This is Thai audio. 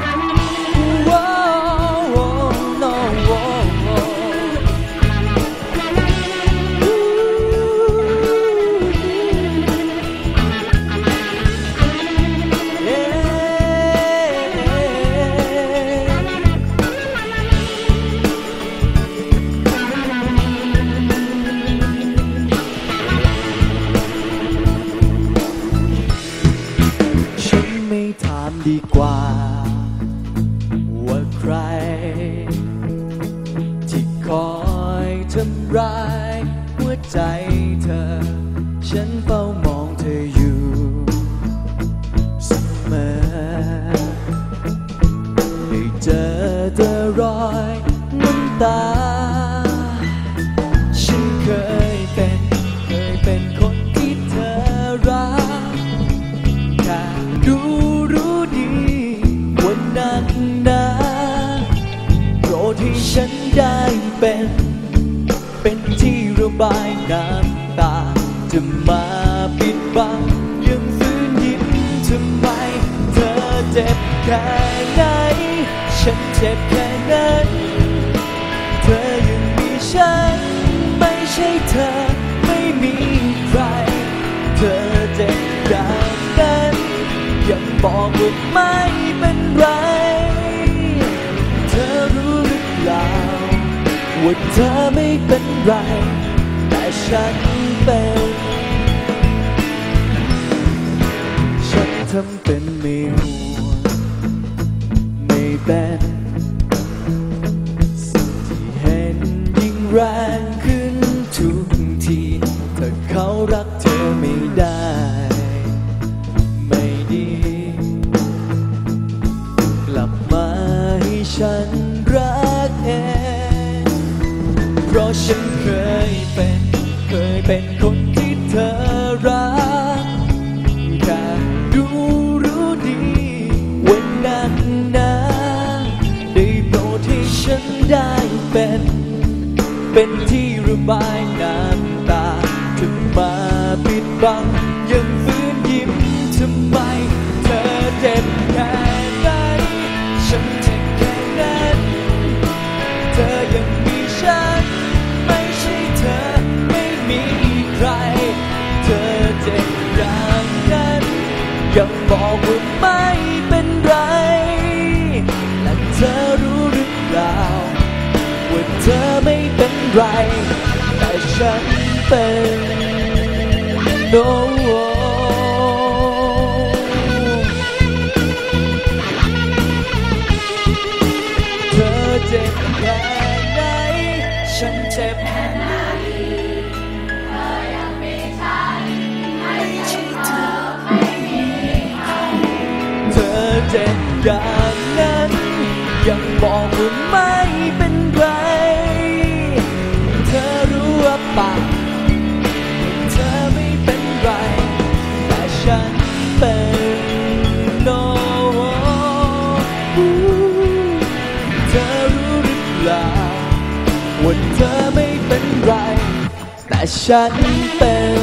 ฉั ดีกว่า ว่าใคร ที่คอยทำร้ายหัวใจเธอ ฉันเฝ้ามองเธออยู่เสมอได้เจอแต่รอยน้ำตา นั้นนะโปรดให้ฉันได้เป็น เป็นที่ระบายน้ำตา จะมาปิดบังยังฟื้นยิ้มทำไม เธอเจ็บแค่ไหน ฉันเจ็บแค่นั้น เธอยังมีฉัน ไม่ใช่เธอ ไม่มีใคร เธอเจ็บอย่างนั้นยังบอกว่าไม่เว่าเธอไม่เป็นไร แต่ฉันเป็น ฉันทำเป็นไม่ห่วงไม่เป็นสิ่งที่เห็นยิ่งแรงขึ้นทุกทีถ้าเขารักเธอไม่ได้ ไม่ดี กลับมาให้ฉัน เพราะฉันเคยเป็น เคยเป็นคนที่เธอรักแค่รู้รู้ดีวันนั้นนะได้โปรดให้ฉันได้เป็น เป็นที่ระบายน้ำตา ถึงมาปิดบังยังฟื้นยิ้มทำไมเธอเจ็บแค่ บอกว่าไม่เป็นไร และเธอรู้หรือเปล่าว่าเธอไม่เป็นไร แต่ฉันเป็น no เธอเจ็บแค่ไหนฉันเจ็บแค่ไหน เจ็บอย่างนั้น ยังบอกว่าไม่เป็นไรเธอรู้ว่าปากเธอไม่เป็นไร แต่ฉันเป็น no เธอรู้หรือเปล่าว่าเธอไม่เป็นไร แต่ฉันเป็น